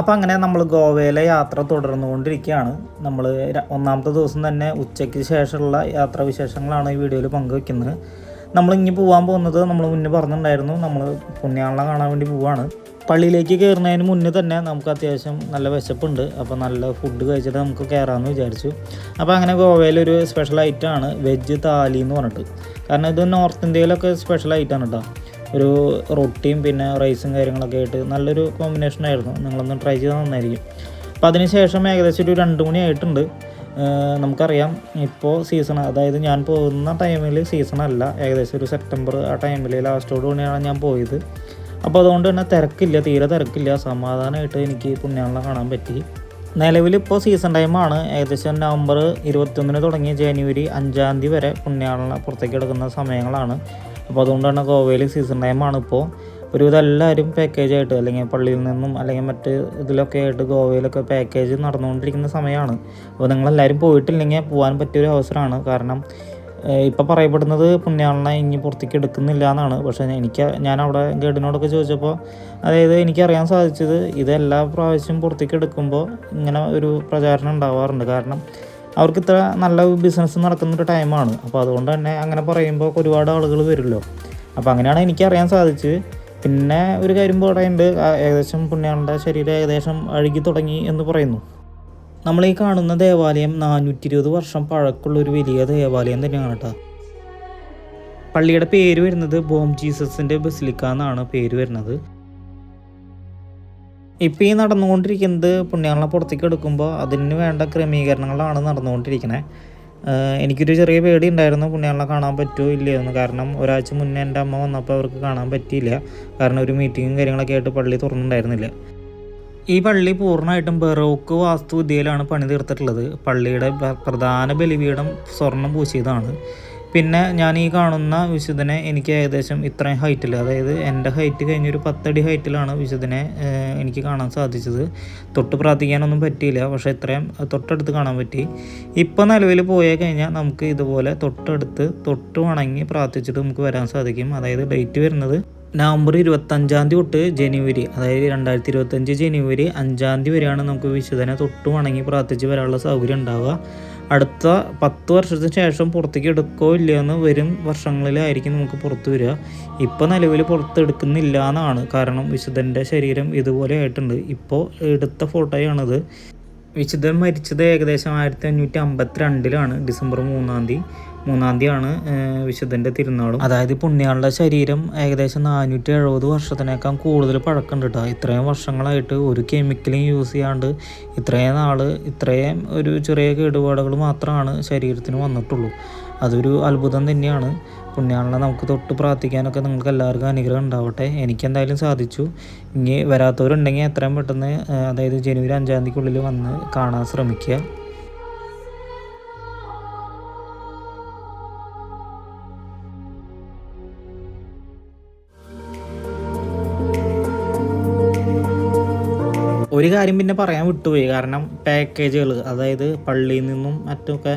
അപ്പോൾ അങ്ങനെ നമ്മൾ ഗോവയിലെ യാത്ര തുടർന്നുകൊണ്ടിരിക്കുകയാണ്. നമ്മൾ ഒന്നാമത്തെ ദിവസം തന്നെ ഉച്ചയ്ക്ക് ശേഷമുള്ള യാത്രാ വിശേഷങ്ങളാണ് ഈ വീഡിയോയിൽ പങ്കുവെക്കുന്നത്. നമ്മൾ ഇനി പോകാൻ പോകുന്നത് നമ്മൾ മുന്നേ പറഞ്ഞിട്ടുണ്ടായിരുന്നു. നമ്മൾ പുണ്യാളനെ കാണാൻ വേണ്ടി പോവാണ്. പള്ളിയിലേക്ക് കയറുന്നതിന് മുന്നേ തന്നെ നമുക്ക് അത്യാവശ്യം നല്ല വിശപ്പുണ്ട്. അപ്പോൾ നല്ല ഫുഡ് കഴിച്ചിട്ട് നമുക്ക് കയറാമെന്ന് വിചാരിച്ചു. അപ്പോൾ അങ്ങനെ ഗോവയിലൊരു സ്പെഷ്യൽ ഐറ്റമാണ് വെജ് താലി എന്ന് പറഞ്ഞിട്ട്. കാരണം ഇത് നോർത്ത് ഇന്ത്യയിലൊക്കെ സ്പെഷ്യൽ ഐറ്റമാണ് കേട്ടോ ഒരു റൊട്ടിയും പിന്നെ റൈസും കാര്യങ്ങളൊക്കെ ആയിട്ട് നല്ലൊരു കോമ്പിനേഷൻ ആയിരുന്നു. നിങ്ങളൊന്ന് ട്രൈ ചെയ്താൽ നന്നായിരിക്കും. അപ്പോൾ അതിന് ശേഷം ഏകദേശം ഒരു രണ്ട് മണി ആയിട്ടുണ്ട്. നമുക്കറിയാം ഇപ്പോൾ സീസൺ അതായത് ഞാൻ പോകുന്ന ടൈമിൽ സീസൺ അല്ല ഏകദേശം ഒരു സെപ്റ്റംബർ ആ ടൈമിൽ ലാസ്റ്റോട് കൂടിയാണ് ഞാൻ പോയത്. അപ്പോൾ അതുകൊണ്ട് തന്നെ തിരക്കില്ല തീരെ തിരക്കില്ല. സമാധാനമായിട്ട് എനിക്ക് പുണ്യാളനെ കാണാൻ പറ്റി. നിലവിലിപ്പോൾ സീസൺ ടൈമാണ് ഏകദേശം നവംബർ ഇരുപത്തൊന്നിന് തുടങ്ങി ജനുവരി അഞ്ചാം തീയതി വരെ പുണ്യാളനെ പുറത്തേക്ക് എടുക്കുന്ന സമയങ്ങളാണ്. അപ്പോൾ അതുകൊണ്ടാണ് ഗോവയിൽ സീസൺ ടൈമാണ് ഇപ്പോൾ. ഒരുവിധം എല്ലാവരും പാക്കേജ് ആയിട്ട് അല്ലെങ്കിൽ പള്ളിയിൽ നിന്നും അല്ലെങ്കിൽ മറ്റ് ഇതിലൊക്കെ ആയിട്ട് ഗോവയിലൊക്കെ പാക്കേജ് നടന്നുകൊണ്ടിരിക്കുന്ന സമയമാണ്. അപ്പോൾ നിങ്ങളെല്ലാവരും പോയിട്ടില്ലെങ്കിൽ പോകാൻ പറ്റിയൊരു അവസരമാണ്. കാരണം ഇപ്പോൾ പറയപ്പെടുന്നത് പുണ്യാളനെ ഇനി പുറത്തേക്ക് എടുക്കുന്നില്ല എന്നാണ്. പക്ഷേ എനിക്ക് ഞാൻ അവിടെ ഗൈഡിനോടൊക്കെ ചോദിച്ചപ്പോൾ അതായത് എനിക്കറിയാൻ സാധിച്ചത് ഇതെല്ലാ പ്രാവശ്യം പുറത്തേക്ക് എടുക്കുമ്പോൾ ഇങ്ങനെ ഒരു പ്രചാരണം ഉണ്ടാവാറുണ്ട്. കാരണം അവർക്ക് ഇത്ര നല്ല ബിസിനസ് നടക്കുന്നൊരു ടൈമാണ് അപ്പോൾ അതുകൊണ്ട് തന്നെ അങ്ങനെ പറയുമ്പോൾ ഒരുപാട് ആളുകൾ വരുമല്ലോ അപ്പോൾ അങ്ങനെയാണ് എനിക്ക് അറിയാൻ സാധിച്ച് പിന്നെ ഒരു കാര്യം പറയുന്നുണ്ട് ഏകദേശം പുണ്യാളുടെ ശരീരം ഏകദേശം അഴുകി തുടങ്ങി എന്ന് പറയുന്നു. നമ്മൾ ഈ കാണുന്ന ദേവാലയം നാനൂറ്റി ഇരുപത് വർഷം പഴക്കമുള്ള ഒരു വലിയ ദേവാലയം തന്നെയാണ് കേട്ടോ പള്ളിയുടെ പേര് വരുന്നത് ബോം ജീസസിന്റെ ബസിലിക്ക എന്നാണ് പേര് വരുന്നത്. ഇപ്പം ഈ നടന്നുകൊണ്ടിരിക്കുന്നത് പുണ്യാളനെ പുറത്തേക്ക് എടുക്കുമ്പോൾ അതിന് വേണ്ട ക്രമീകരണങ്ങളാണ് നടന്നുകൊണ്ടിരിക്കുന്നത് എനിക്കൊരു ചെറിയ പേടി ഉണ്ടായിരുന്നു പുണ്യാളനെ കാണാൻ പറ്റുമോ ഇല്ലയോ എന്ന് കാരണം ഒരാഴ്ച മുന്നേ എന്റെ അമ്മ വന്നപ്പോൾ അവർക്ക് കാണാൻ പറ്റിയില്ല. കാരണം ഒരു മീറ്റിങ്ങും കാര്യങ്ങളൊക്കെ ആയിട്ട് പള്ളി തുറന്നിട്ടുണ്ടായിരുന്നില്ല. ഈ പള്ളി പൂർണമായിട്ടും ബെറോക്ക് വാസ്തുവിദ്യയിലാണ് പണി തീർത്തിട്ടുള്ളത്. പള്ളിയുടെ പ്രധാന ബലിപീഠം സ്വർണം പൂശിയതാണ്. പിന്നെ ഞാൻ ഈ കാണുന്ന വിശുദ്ധനെ എനിക്ക് ഏകദേശം ഇത്രയും ഹൈറ്റിൽ അതായത് എന്റെ ഹൈറ്റ് കഴിഞ്ഞൊരു പത്തടി ഹൈറ്റിലാണ് വിശുദ്ധനെ എനിക്ക് കാണാൻ സാധിച്ചത്. തൊട്ട് പ്രാർത്ഥിക്കാനൊന്നും പറ്റിയില്ല പക്ഷേ ഇത്രയും തൊട്ടടുത്ത് കാണാൻ പറ്റി. ഇപ്പോൾ നിലവിൽ പോയേ കഴിഞ്ഞാൽ നമുക്ക് ഇതുപോലെ തൊട്ടടുത്ത് തൊട്ട് വണങ്ങി പ്രാർത്ഥിച്ചിട്ട് നമുക്ക് വരാൻ സാധിക്കും. അതായത് ഡേറ്റ് വരുന്നത് നവംബർ ഇരുപത്തഞ്ചാം തീയതി തൊട്ട് ജനുവരി അതായത് രണ്ടായിരത്തി ഇരുപത്തഞ്ച് ജനുവരി അഞ്ചാം തീയതി വരെയാണ് നമുക്ക് വിശുദ്ധനെ തൊട്ട് വണങ്ങി പ്രാർത്ഥിച്ച് വരാനുള്ള സൗകര്യം ഉണ്ടാവുക. അടുത്ത പത്ത് വർഷത്തിന് ശേഷം പുറത്തേക്ക് എടുക്കോ ഇല്ലയെന്ന് വരും വർഷങ്ങളിലായിരിക്കും നമുക്ക് പുറത്ത് വരിക. ഇപ്പോൾ നിലവിൽ പുറത്തെടുക്കുന്നില്ല എന്നാണ്. കാരണം വിശുദ്ധന്റെ ശരീരം ഇതുപോലെ ആയിട്ടുണ്ട്. ഇപ്പോൾ എടുത്ത ഫോട്ടോയാണിത്. വിശുദ്ധൻ മരിച്ചത് ഏകദേശം ആയിരത്തി അഞ്ഞൂറ്റി അമ്പത്തി രണ്ടിലാണ് ഡിസംബർ മൂന്നാം തീയതി. മൂന്നാം തീയതിയാണ് വിശുദ്ധന്റെ തിരുനാളും. അതായത് പുണ്യാളുടെ ശരീരം ഏകദേശം നാനൂറ്റി എഴുപത് വർഷത്തിനേക്കാൾ കൂടുതൽ പഴക്കമുണ്ട് കേട്ടോ ഇത്രയും വർഷങ്ങളായിട്ട് ഒരു കെമിക്കലും യൂസ് ചെയ്യാണ്ട് ഇത്രയും നാൾ ഇത്രയും ഒരു ചെറിയ കേടുപാടുകൾ മാത്രമാണ് ശരീരത്തിന് വന്നിട്ടുള്ളൂ. അതൊരു അത്ഭുതം തന്നെയാണ്. പുണ്യാളനെ നമുക്ക് തൊട്ട് പ്രാർത്ഥിക്കാനൊക്കെ നിങ്ങൾക്ക് എല്ലാവർക്കും അനുഗ്രഹം ഉണ്ടാവട്ടെ. എനിക്ക് എന്തായാലും സാധിച്ചു. ഇനി വരാത്തവരുണ്ടെങ്കിൽ എത്രയും പെട്ടെന്ന് അതായത് ജനുവരി അഞ്ചാം തീയതിക്കുള്ളിൽ വന്ന് കാണാൻ ശ്രമിക്കുക. ഒരു കാര്യം പിന്നെ പറയാൻ വിട്ടുപോയി. കാരണം പാക്കേജുകൾ അതായത് പള്ളിയിൽ നിന്നും മറ്റുമൊക്കെ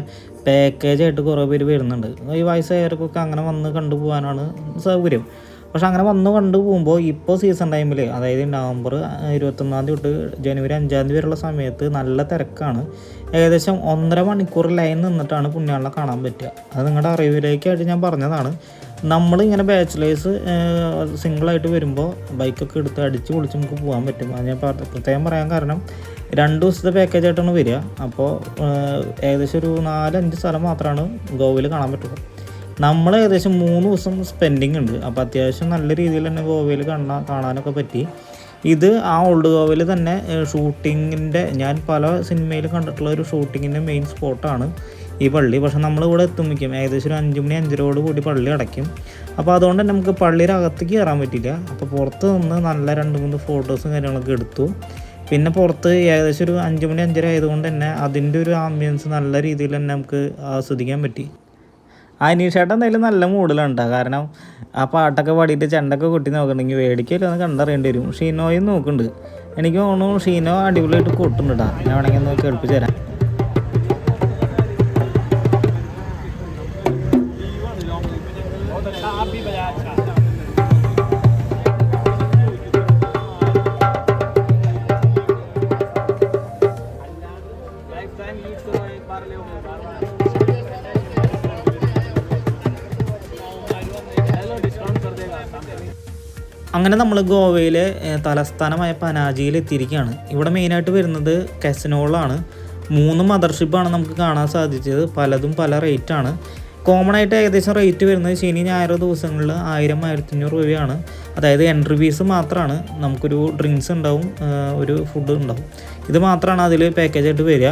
പാക്കേജായിട്ട് കുറേ പേര് വരുന്നുണ്ട്. ഈ വയസ്സായവർക്കൊക്കെ അങ്ങനെ വന്ന് കണ്ടുപോകാനാണ് സൗകര്യം. പക്ഷെ അങ്ങനെ വന്ന് കണ്ടു പോകുമ്പോൾ ഇപ്പോൾ സീസൺ ടൈമിൽ അതായത് നവംബർ ഇരുപത്തൊന്നാം തീയതി തൊട്ട് ജനുവരി അഞ്ചാം തീയതി വരെയുള്ള സമയത്ത് നല്ല തിരക്കാണ്. ഏകദേശം ഒന്നര മണിക്കൂർ ലൈൻ നിന്നിട്ടാണ് പുണ്യാളിനെ കാണാൻ പറ്റുക. അത് നിങ്ങളുടെ അറിവിലേക്കായിട്ട് ഞാൻ പറഞ്ഞതാണ്. നമ്മളിങ്ങനെ ബാച്ചിലേഴ്സ് സിംഗിളായിട്ട് വരുമ്പോൾ ബൈക്കൊക്കെ എടുത്ത് അടിച്ച് പൊളിച്ച് നമുക്ക് പോകാൻ പറ്റും. അത് ഞാൻ പ്രത്യേകം പറയാൻ കാരണം രണ്ട് ദിവസത്തെ പാക്കേജ് ആയിട്ടാണ് വരിക. അപ്പോൾ ഏകദേശം ഒരു നാലഞ്ച് സ്ഥലം മാത്രമാണ് ഗോവയിൽ കാണാൻ പറ്റുള്ളൂ. നമ്മൾ ഏകദേശം മൂന്ന് ദിവസം സ്പെൻഡിങ് ഉണ്ട്. അപ്പോൾ അത്യാവശ്യം നല്ല രീതിയിൽ തന്നെ ഗോവയിൽ കാണാൻ കാണാനൊക്കെ പറ്റി. ഇത് ആ ഓൾഡ് ഗോവയിൽ തന്നെ ഷൂട്ടിങ്ങിന്റെ ഞാൻ പല സിനിമയിൽ കണ്ടിട്ടുള്ള ഒരു ഷൂട്ടിങ്ങിന്റെ മെയിൻ സ്പോട്ടാണ് ഈ പള്ളി. പക്ഷെ നമ്മളിവിടെ എത്തുമ്പോഴേക്കും ഏകദേശം ഒരു അഞ്ച് മണി അഞ്ചരയോട് കൂടി പള്ളി അടയ്ക്കും. അപ്പോൾ അതുകൊണ്ട് തന്നെ നമുക്ക് പള്ളിയുടെ അകത്തേക്ക് കയറാൻ പറ്റില്ല അപ്പോൾ പുറത്ത് നിന്ന് നല്ല രണ്ട് മൂന്ന് ഫോട്ടോസും കാര്യങ്ങളൊക്കെ എടുത്തു. പിന്നെ പുറത്ത് ഏകദേശം ഒരു അഞ്ച് മണി അഞ്ചര ആയതുകൊണ്ട് തന്നെ അതിന്റെ ഒരു ആംബിയൻസ് നല്ല രീതിയിൽ തന്നെ നമുക്ക് ആസ്വദിക്കാൻ പറ്റി. അനീഷേട്ടൻ എന്തായാലും നല്ല മൂഡിലുണ്ട്. കാരണം ആ പാട്ടൊക്കെ പാടിയിട്ട് ചെണ്ടൊക്കെ കൊട്ടി നോക്കണമെങ്കിൽ വേടിക്കല്ലോ ഒന്ന് കണ്ടറിയേണ്ടി വരും. ഷീനോയും നോക്കുന്നുണ്ട്. എനിക്ക് തോന്നുന്നു ഷീനോ അടിപൊളിയായിട്ട് കൊട്ടുന്നുണ്ട് കേട്ടോ. ഞാൻ വേണമെങ്കിൽ ഒന്ന് കേൾപ്പിച്ച് തരാം. അങ്ങനെ നമ്മൾ ഗോവയിലെ തലസ്ഥാനമായ പനാജിയിൽ എത്തിയിരിക്കുകയാണ് ഇവിടെ മെയിനായിട്ട് വരുന്നത് കെസനോളാണ്. മൂന്ന് മദർഷിപ്പാണ് നമുക്ക് കാണാൻ സാധിച്ചത്. പലതും പല റേറ്റാണ്. കോമൺ ആയിട്ട് ഏകദേശം റേറ്റ് വരുന്നത് ശനി ഞായർ ദിവസങ്ങളിൽ ആയിരം ആയിരത്തഞ്ഞൂറ് രൂപയാണ്. അതായത് എൻട്രി ഫീസ് മാത്രമാണ് നമുക്കൊരു ഡ്രിങ്ക്സ് ഉണ്ടാവും ഒരു ഫുഡ് ഉണ്ടാവും. ഇത് മാത്രമാണ് അതിൽ പാക്കേജായിട്ട് വരിക.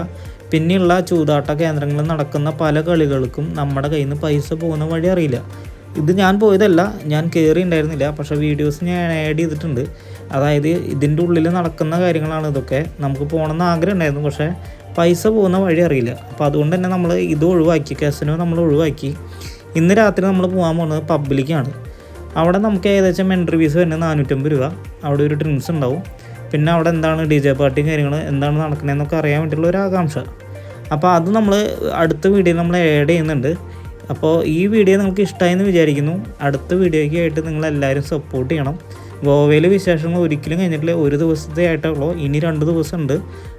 പിന്നെയുള്ള ചൂതാട്ട കേന്ദ്രങ്ങളിൽ നടക്കുന്ന പല കളികൾക്കും നമ്മുടെ കയ്യിൽ നിന്ന് പൈസ പോകുന്ന വഴി അറിയില്ല. ഇത് ഞാൻ പോയതല്ല ഞാൻ കയറി ഉണ്ടായിരുന്നില്ല പക്ഷേ വീഡിയോസ് ഞാൻ ആഡ് ചെയ്തിട്ടുണ്ട്. അതായത് ഇതിന്റെ ഉള്ളിൽ നടക്കുന്ന കാര്യങ്ങളാണ് ഇതൊക്കെ. നമുക്ക് പോകണമെന്ന് ആഗ്രഹം ഉണ്ടായിരുന്നു പക്ഷേ പൈസ പോകുന്ന വഴി അറിയില്ല. അപ്പോൾ അതുകൊണ്ട് തന്നെ നമ്മൾ ഇത് ഒഴിവാക്കി കസിനോ നമ്മൾ ഒഴിവാക്കി. ഇന്ന് രാത്രി നമ്മൾ പോകാൻ പോകുന്നത് പബ്ലിക്കാണ്. അവിടെ നമുക്ക് ഏകദേശം എൻട്രി ഫീസ് വരുന്നത് നാനൂറ്റമ്പത് രൂപ. അവിടെ ഒരു ഡ്രിങ്ക്സ് ഉണ്ടാവും. പിന്നെ അവിടെ എന്താണ് ഡി ജെ പാർട്ടിയും കാര്യങ്ങൾ എന്താണ് നടക്കണതെന്നൊക്കെ അറിയാൻ വേണ്ടിയിട്ടുള്ള ഒരു ആകാംക്ഷ. അപ്പോൾ അത് നമ്മൾ അടുത്ത വീഡിയോയിൽ നമ്മൾ ആഡ് ചെയ്യുന്നുണ്ട്. അപ്പോൾ ഈ വീഡിയോ നിങ്ങൾക്ക് ഇഷ്ടമായി എന്ന് വിചാരിക്കുന്നു. അടുത്ത വീഡിയോയ്ക്ക് ആയിട്ട് നിങ്ങൾ എല്ലാവരും സപ്പോർട്ട് ചെയ്യണം. ഗോവയിലെ വിശേഷങ്ങൾ ഒരിക്കലും കഴിഞ്ഞിട്ടില്ല. ഒരു ദിവസത്തെ ആയിട്ടേ ഉള്ളൂ ഇനി രണ്ട് ദിവസമുണ്ട്.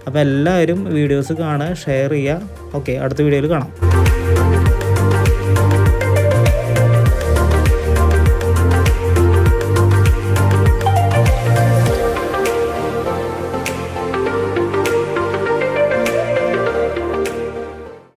അപ്പോൾ എല്ലാവരും വീഡിയോസ് കാണുക ഷെയർ ചെയ്യുക. ഓക്കെ അടുത്ത വീഡിയോയിൽ കാണാം.